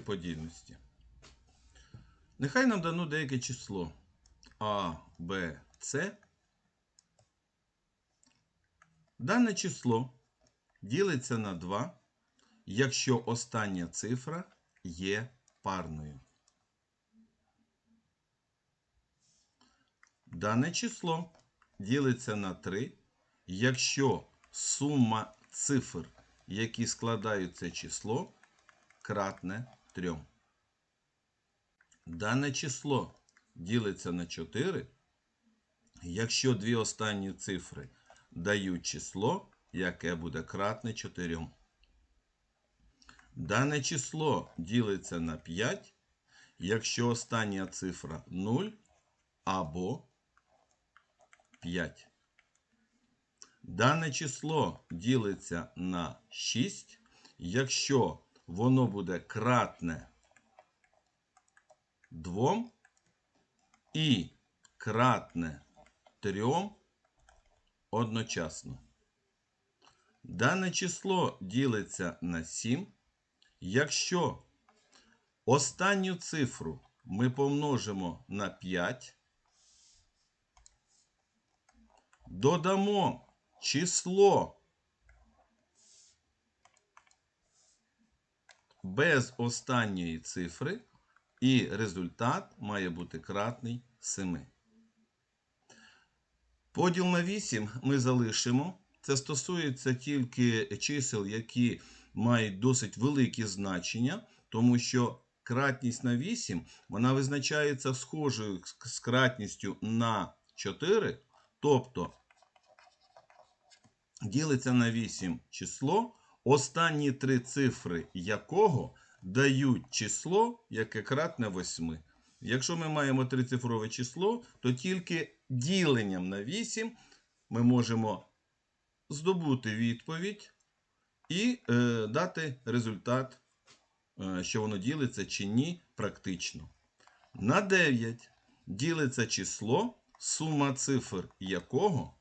подільності. Нехай нам дано деяке число А, Б, С. Дане число ділиться на 2, якщо остання цифра є парною. Дане число ділиться на 3, якщо сума цифр, які складають це число, кратне 3. Дане число ділиться на 4, якщо дві останні цифри дають число, яке буде кратне 4. Дане число ділиться на 5, якщо остання цифра 0 або 5. Дане число ділиться на 6, якщо воно буде кратне 2 і кратне 3 одночасно. Дане число ділиться на 7, якщо останню цифру ми помножимо на 5, додамо число без останньої цифри, і результат має бути кратний 7. Поділ на 8 ми залишимо. Це стосується тільки чисел, які мають досить великі значення, тому що кратність на 8 вона визначається схожою з кратністю на 4, тобто ділиться на 8 число, останні три цифри якого дають число, яке кратне 8. Якщо ми маємо трицифрове число, то тільки діленням на 8 ми можемо здобути відповідь і е, дати результат, е, що воно ділиться чи ні, практично. На 9 ділиться число, сума цифр якого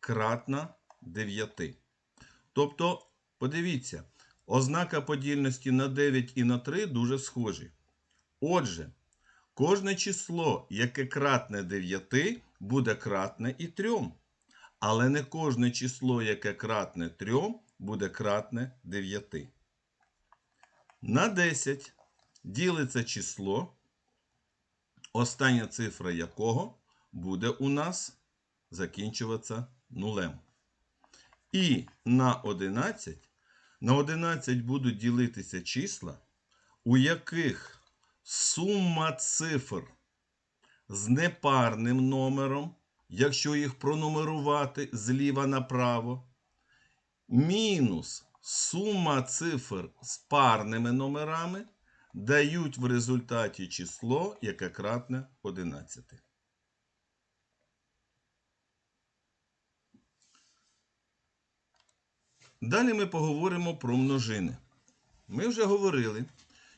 кратна 9. Тобто, подивіться, ознака подільності на 9 і на 3 дуже схожі. Отже, кожне число, яке кратне 9, буде кратне і 3. Але не кожне число, яке кратне 3, буде кратне 9. На 10 ділиться число, остання цифра якого буде у нас закінчуватися нулем. І на 11, на 11 будуть ділитися числа, у яких сума цифр з непарним номером, якщо їх пронумерувати зліва направо, мінус сума цифр з парними номерами дають в результаті число, яке кратне 11. Далі ми поговоримо про множини. Ми вже говорили,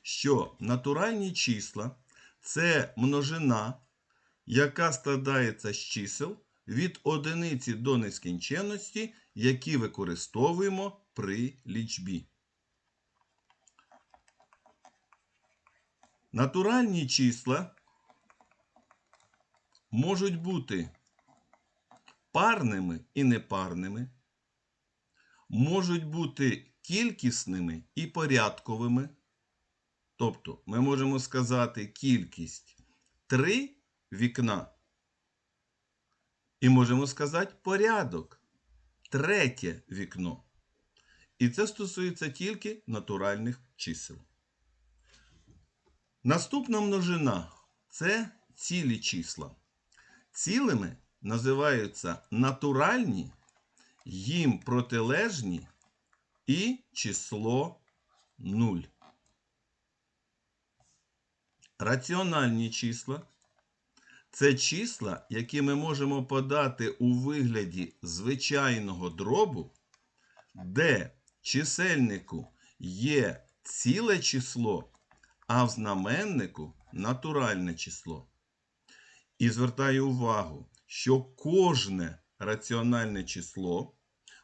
що натуральні числа це множина, яка складається з чисел від одиниці до нескінченності, які використовуємо при лічбі. Натуральні числа можуть бути парними і непарними, можуть бути кількісними і порядковими. Тобто ми можемо сказати кількість 3 вікна. І можемо сказати порядок третє вікно. І це стосується тільки натуральних чисел. Наступна множина це цілі числа. Цілими називаються натуральні, їм протилежні і число 0. Раціональні числа це числа, які ми можемо подати у вигляді звичайного дробу, де чисельнику є ціле число, а в знаменнику натуральне число. І звертаю увагу, що кожне раціональне число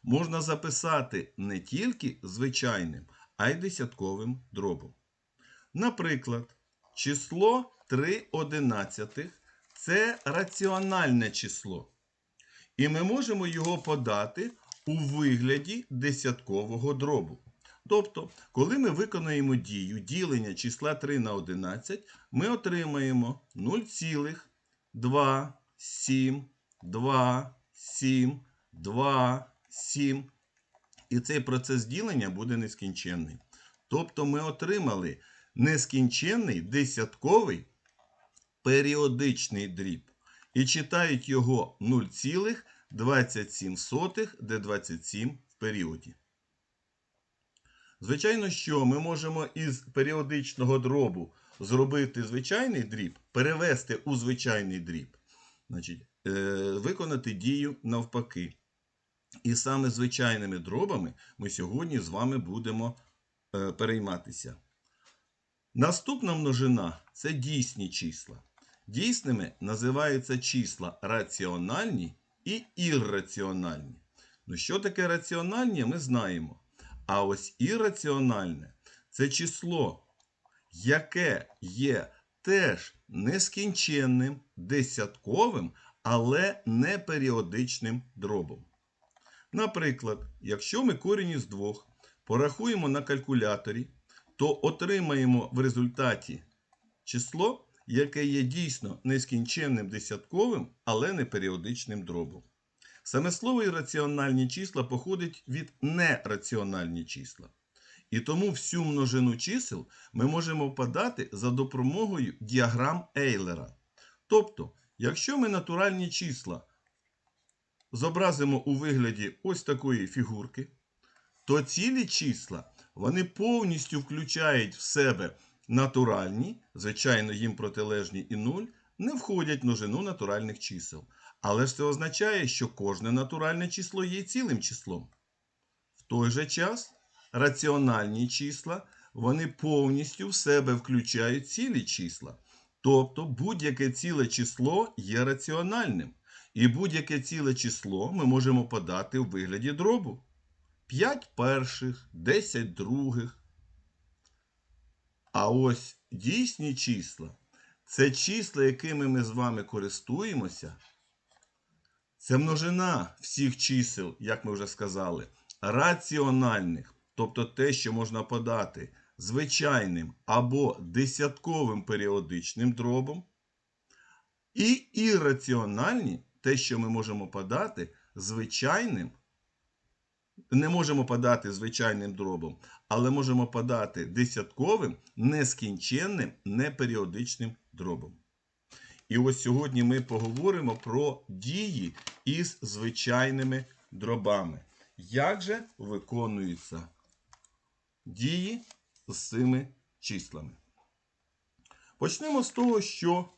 можна записати не тільки звичайним, а й десятковим дробом. Наприклад, число 3 одинадцятих – це раціональне число. І ми можемо його подати у вигляді десяткового дробу. Тобто, коли ми виконаємо дію ділення числа 3 на 11, ми отримаємо 0,2, 2, 7, 2, 7. І цей процес ділення буде нескінченний. Тобто ми отримали нескінченний десятковий періодичний дріб. І читають його 0,27, де 27 в періоді. Звичайно, що ми можемо із періодичного дробу зробити звичайний дріб, перевести у звичайний дріб, значить, е, виконати дію навпаки. І саме звичайними дробами ми сьогодні з вами будемо е, перейматися. Наступна множина це дійсні числа. Дійсними називаються числа раціональні і ірраціональні. Ну, що таке раціональні, ми знаємо. А ось ірраціональне це число, яке є теж нескінченним, десятковим, але не періодичним дробом. Наприклад, якщо ми корінь із двох порахуємо на калькуляторі, то отримаємо в результаті число, яке є дійсно нескінченним десятковим, але не періодичним дробом. Саме слово ірраціональні числа походить від нераціональні числа. І тому всю множину чисел ми можемо подати за допомогою діаграм Ейлера. Тобто, якщо ми натуральні числа зобразимо у вигляді ось такої фігурки, то цілі числа вони повністю включають в себе натуральні, звичайно, їм протилежні і нуль, не входять в множину натуральних чисел. Але ж це означає, що кожне натуральне число є цілим числом. В той же час раціональні числа вони повністю в себе включають цілі числа. Тобто будь-яке ціле число є раціональним. І будь-яке ціле число ми можемо подати у вигляді дробу. 5 перших, 10 других. А ось дійсні числа це числа, якими ми з вами користуємося. Це множина всіх чисел, як ми вже сказали, раціональних, тобто те, що можна подати звичайним або десятковим періодичним дробом. І ірраціональні те, що ми можемо подати звичайним, не можемо подати звичайним дробом, але можемо подати десятковим, нескінченним, неперіодичним дробом. І ось сьогодні ми поговоримо про дії із звичайними дробами. Як же виконуються дії з цими числами? Почнемо з того, що,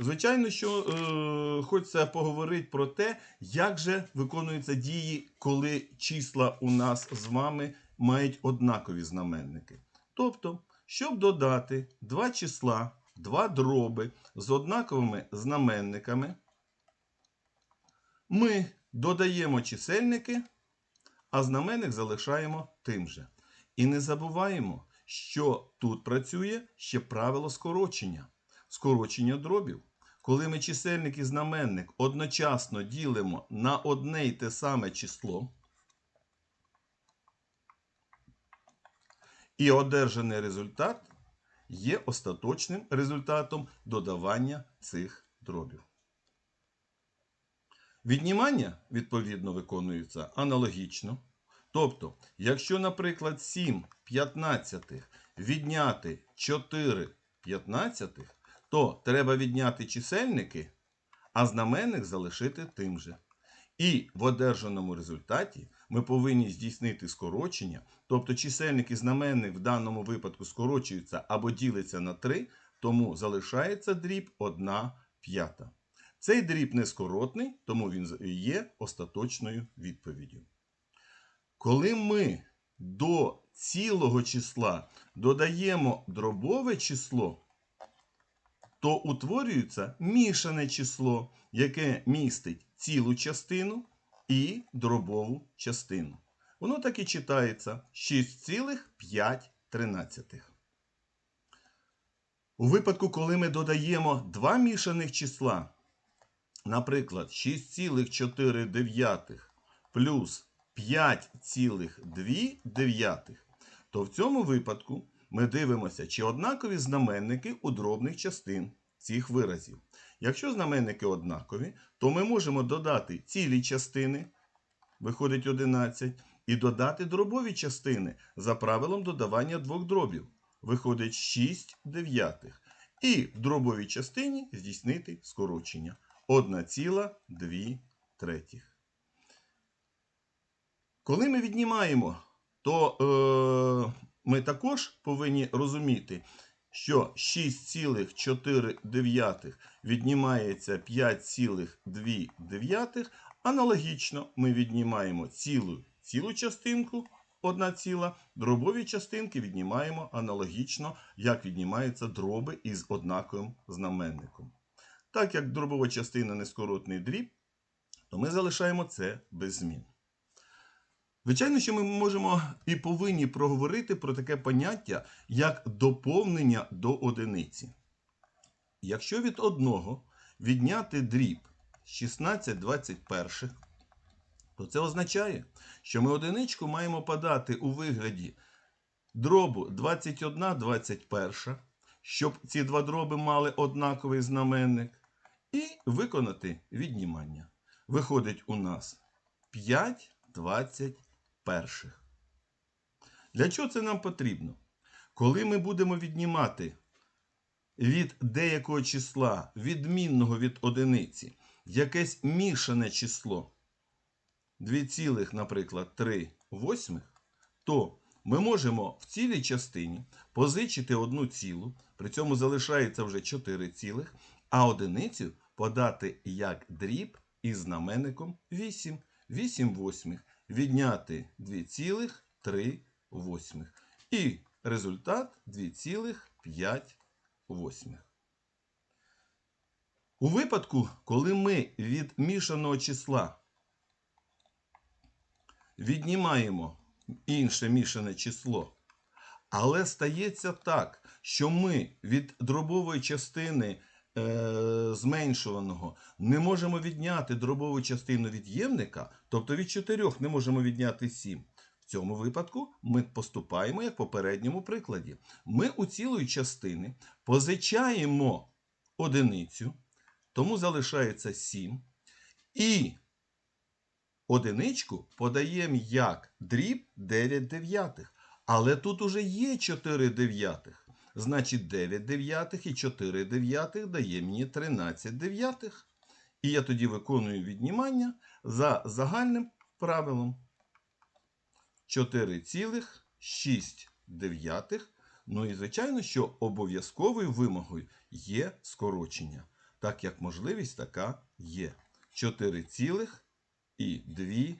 звичайно, що е, хочеться поговорити про те, як же виконуються дії, коли числа у нас з вами мають однакові знаменники. Тобто, щоб додати два числа, два дроби з однаковими знаменниками, ми додаємо чисельники, а знаменник залишаємо тим же. І не забуваємо, що тут працює ще правило скорочення, скорочення дробів. Коли ми чисельник і знаменник одночасно ділимо на одне й те саме число, і одержаний результат є остаточним результатом додавання цих дробів. Віднімання, відповідно, виконується аналогічно. Тобто, якщо, наприклад, 7 п'ятнадцятих відняти 4 п'ятнадцятих, то треба відняти чисельники, а знаменник залишити тим же. І в одержаному результаті ми повинні здійснити скорочення, тобто чисельник і знаменник в даному випадку скорочуються або діляться на 3, тому залишається дріб 1 п'ята. Цей дріб нескоротний, тому він є остаточною відповіддю. Коли ми до цілого числа додаємо дробове число, то утворюється мішане число, яке містить цілу частину і дробову частину. Воно так і читається 6,5. У випадку, коли ми додаємо два мішаних числа, наприклад, 6,4 плюс 5,2, то в цьому випадку ми дивимося, чи однакові знаменники у дробних частин цих виразів. Якщо знаменники однакові, то ми можемо додати цілі частини, виходить 11, і додати дробові частини за правилом додавання двох дробів, виходить 6 дев'ятих. І в дробовій частині здійснити скорочення 1,2 третіх. Коли ми віднімаємо, то е, ми також повинні розуміти, що 6,4 віднімається 5,2. Аналогічно ми віднімаємо цілу цілу частинку 1 ціла, дробові частинки віднімаємо аналогічно, як віднімаються дроби із однаковим знаменником. Так як дробова частина нескоротний дріб, то ми залишаємо це без змін. Звичайно, що ми можемо і повинні проговорити про таке поняття, як доповнення до одиниці. Якщо від одного відняти дріб 16 21, то це означає, що ми одиничку маємо подати у вигляді дробу 21 21, щоб ці два дроби мали однаковий знаменник, і виконати віднімання. Виходить у нас 5 21. Для чого це нам потрібно? Коли ми будемо віднімати від деякого числа, відмінного від одиниці, якесь мішане число 2, наприклад, 3 восьмих, то ми можемо в цілій частині позичити одну цілу, при цьому залишається вже 4 цілих, а одиницю подати як дріб із знаменником 8. 8 восьмих відняти 2,3 восьмих. І результат 2,5 восьмих. У випадку, коли ми від мішаного числа віднімаємо інше мішане число, але стається так, що ми від дробової частини зменшуваного не можемо відняти дробову частину від'ємника, тобто від 4 не можемо відняти 7. В цьому випадку ми поступаємо як в попередньому прикладі. Ми у цілої частини позичаємо одиницю, тому залишається 7. І одиничку подаємо як дріб 9 дев'ятих. Але тут уже є 4 дев'ятих. Значить, 9 дев'ятих і 4 дев'ятих дає мені 13 дев'ятих. І я тоді виконую віднімання за загальним правилом 4,6 дев'ятих. Ну і звичайно, що обов'язковою вимогою є скорочення, так як можливість така є. 4,2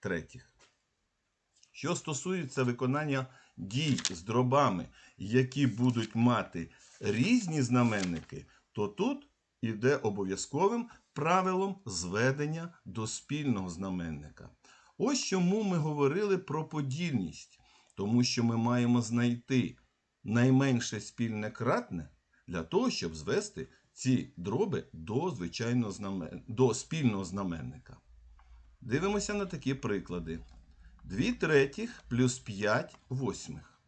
третіх. Що стосується виконання дій з дробами, які будуть мати різні знаменники, то тут іде обов'язковим правилом зведення до спільного знаменника. Ось чому ми говорили про подільність, тому що ми маємо знайти найменше спільне кратне для того, щоб звести ці дроби до, звичайного знамен... до спільного знаменника. Дивимося на такі приклади. 2 третіх плюс 5 восьмих.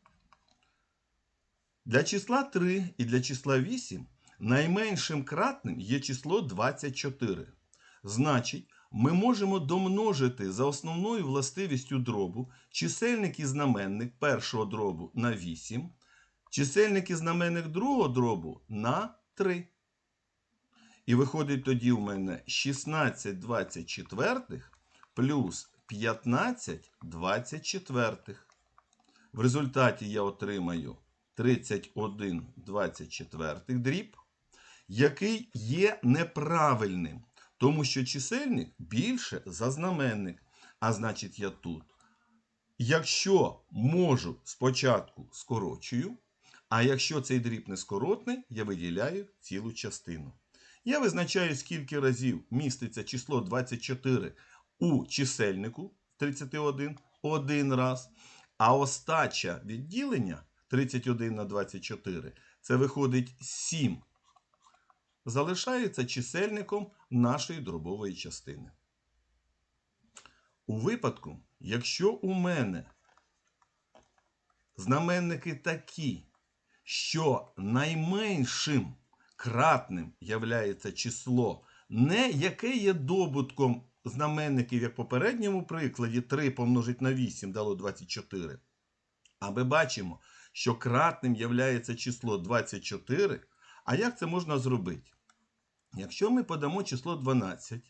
Для числа 3 і для числа 8 найменшим кратним є число 24. Значить, ми можемо домножити за основною властивістю дробу чисельник і знаменник першого дробу на 8, чисельник і знаменник другого дробу на 3. І виходить тоді у мене 16 24 плюс 15 24. В результаті я отримаю 31 24 дріб, який є неправильним, тому що чисельник більше за знаменник. А значить, я тут. Якщо можу спочатку скорочую, а якщо цей дріб не скоротний, я виділяю цілу частину. Я визначаю, скільки разів міститься число 24 у чисельнику 31, один раз. А остача відділення 31 на 24 це виходить 7. Залишається чисельником нашої дробової частини. У випадку, якщо у мене знаменники такі, що найменшим кратним являється число, не яке є добутком знаменників, як в попередньому прикладі 3 помножить на 8 дало 24. А ми бачимо, що кратним являється число 24. А як це можна зробити? Якщо ми подамо число 12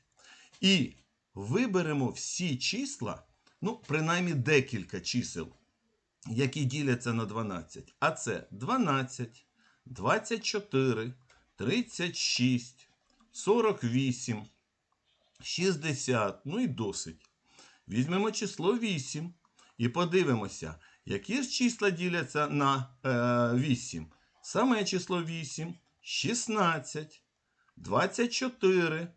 і виберемо всі числа, ну, принаймні декілька чисел, які діляться на 12. А це 12, 24, 36, 48, 60, ну і досить. Візьмемо число 8 і подивимося, які ж числа діляться на е, 8. Саме число 8 16, 24,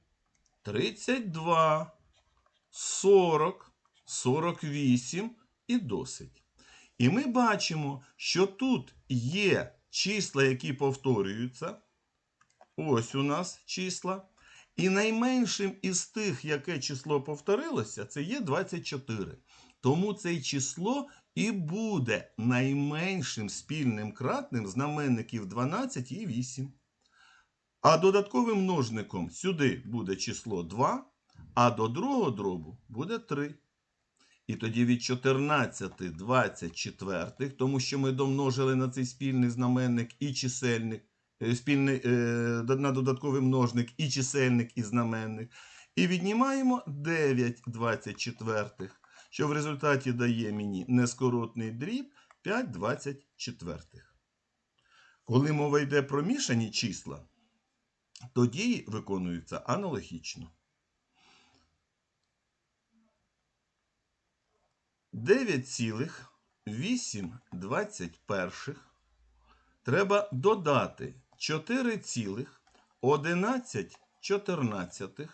32, 40, 48 і досить. І ми бачимо, що тут є числа, які повторюються. Ось у нас числа. І найменшим із тих, яке число повторилося, це є 24. Тому це число і буде найменшим спільним кратним знаменників 12 і 8. А додатковим множником сюди буде число 2, а до другого дробу буде 3. І тоді від 14 24, тому що ми домножили на цей спільний знаменник і чисельник, спільний, е, на додатковий множник і чисельник, і знаменник. І віднімаємо 9 24, що в результаті дає мені нескоротний дріб 5 24. Коли мова йде про мішані числа, то дії виконуються аналогічно. 9,8 треба додати 4,11.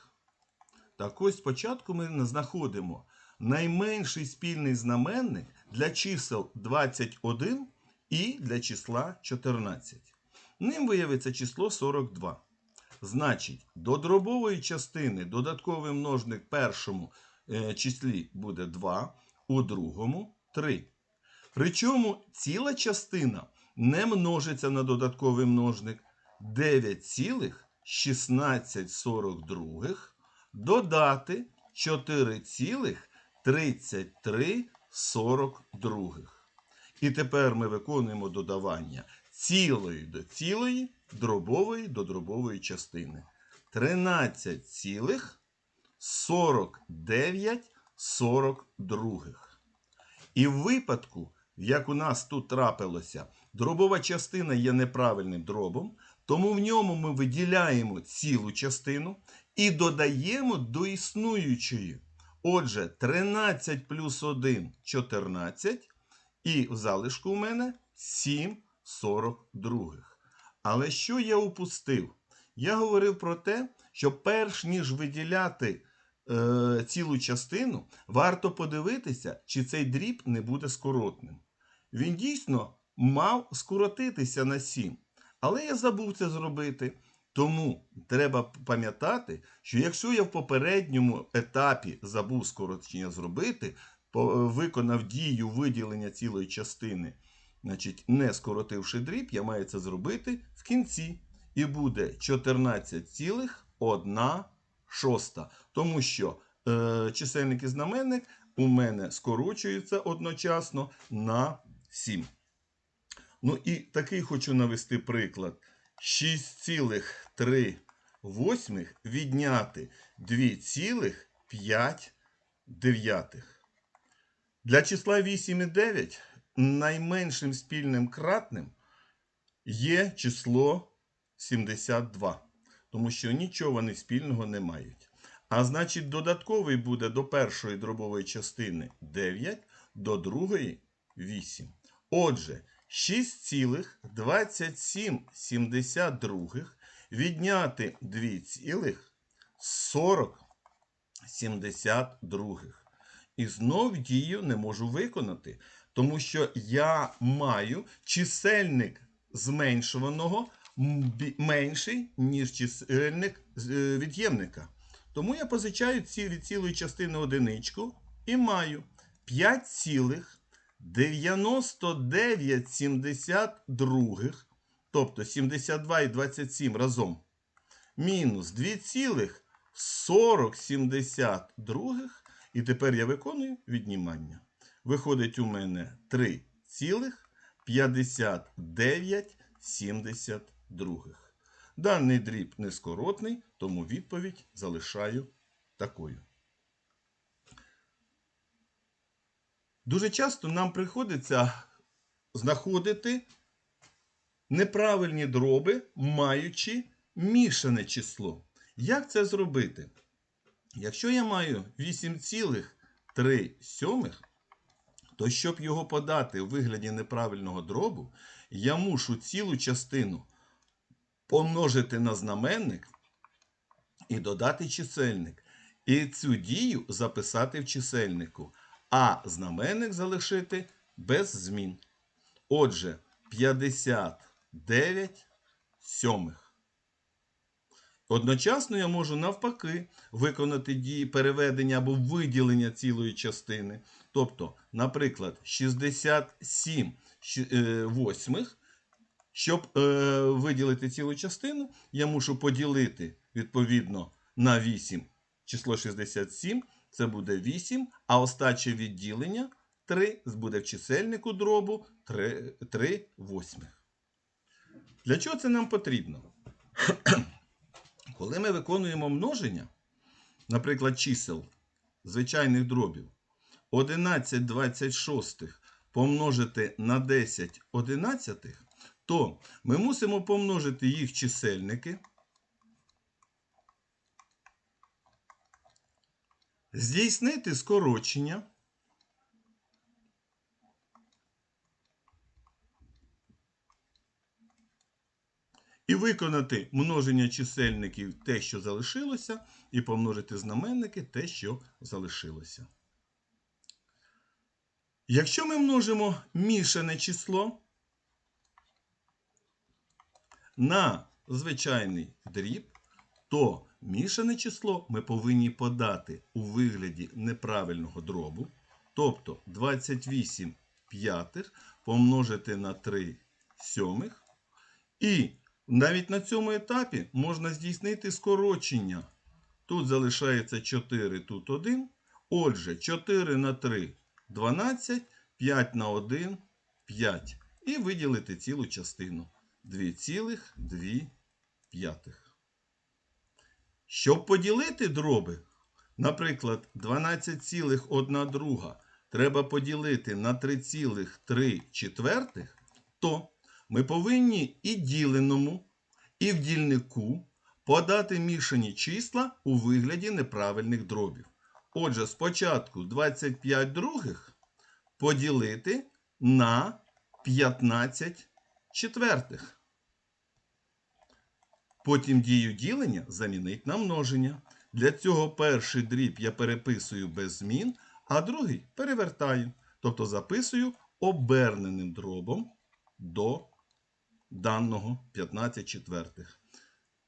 Так ось спочатку ми знаходимо найменший спільний знаменник для чисел 21 і для числа 14. Ним виявиться число 42. Значить, до дробової частини додатковий множник першому е, числі буде 2, у другому 3. Причому ціла частина не множиться на додатковий множник 9,1642 додати 4,3342. І тепер ми виконуємо додавання цілої до цілої, дробової до дробової частини. 13,4942. І в випадку, як у нас тут трапилося, дробова частина є неправильним дробом, тому в ньому ми виділяємо цілу частину і додаємо до існуючої. Отже, 13 плюс 1 14. І в залишку у мене 7 42. Але що я упустив? Я говорив про те, що перш ніж виділяти е, цілу частину, варто подивитися, чи цей дріб не буде скоротним. Він дійсно мав скоротитися на 7. Але я забув це зробити. Тому треба пам'ятати, що якщо я в попередньому етапі забув скорочення зробити, виконав дію виділення цілої частини, значить, не скоротивши дріб, я маю це зробити в кінці. І буде 14,1 шоста. Тому що е, чисельник і знаменник у мене скорочуються одночасно на 7. Ну і такий хочу навести приклад. 6,3 восьмих відняти 2,5 Для числа 8 і 9 найменшим спільним кратним є число 72, тому що нічого вони спільного не мають. А значить, додатковий буде до першої дробової частини 9, до другої 8. Отже, 6,2772 відняти 2,4072. і знов дію не можу виконати, тому що я маю чисельник зменшуваного менший, ніж чисельник е, від'ємника. Тому я позичаю ці від цілої частини одиничку і маю 5,9972, тобто 72 і 27 разом, мінус 2,4072, і тепер я виконую віднімання. Виходить у мене 3,5972. Даний дріб нескоротний, тому відповідь залишаю такою. Дуже часто нам приходиться знаходити неправильні дроби, маючи мішане число. Як це зробити? Якщо я маю 8,3 сьомих, то щоб його подати у вигляді неправильного дробу, я мушу цілу частину помножити на знаменник і додати чисельник. І цю дію записати в чисельнику, а знаменник залишити без змін. Отже, 59 сьомих. Одночасно я можу навпаки виконати дії переведення або виділення цілої частини. Тобто, наприклад, 67 е, восьмих. Щоб е, виділити цілу частину, я мушу поділити відповідно на 8 число 67, це буде 8, а остаче відділення 3 буде в чисельнику дробу 3, 3 восьмих. Для чого це нам потрібно? Коли ми виконуємо множення, наприклад, чисел звичайних дробів, 11 26 помножити на 10 одинадцятих, то ми мусимо помножити їх чисельники, здійснити скорочення, і виконати множення чисельників те, що залишилося, і помножити знаменники те, що залишилося. Якщо ми множимо мішане число на звичайний дріб, то мішане число ми повинні подати у вигляді неправильного дробу, тобто 28 п'ятих помножити на 3 сьомих. І навіть на цьому етапі можна здійснити скорочення. Тут залишається 4, тут 1. Отже, 4 на 3 12, 5 на 1 5. І виділити цілу частину 2,2 п'ятих. Щоб поділити дроби, наприклад, 12,1 друга треба поділити на 3,3 четвертих, то ми повинні і діленому, і в дільнику подати мішані числа у вигляді неправильних дробів. Отже, спочатку 25 других поділити на 15 четвертих. Потім дію ділення замінить на множення. Для цього перший дріб я переписую без змін, а другий перевертаю. Тобто записую оберненим дробом до даного 15 четвертих.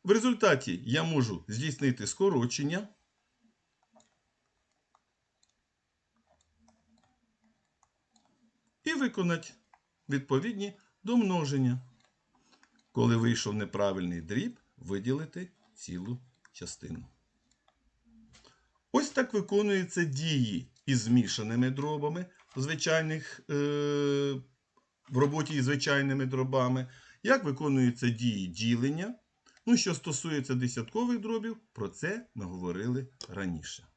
В результаті я можу здійснити скорочення. І виконати відповідні домноження. Коли вийшов неправильний дріб, виділити цілу частину. Ось так виконуються дії із змішаними дробами звичайних, е, в роботі із звичайними дробами. Як виконуються дії ділення. Ну, що стосується десяткових дробів, про це ми говорили раніше.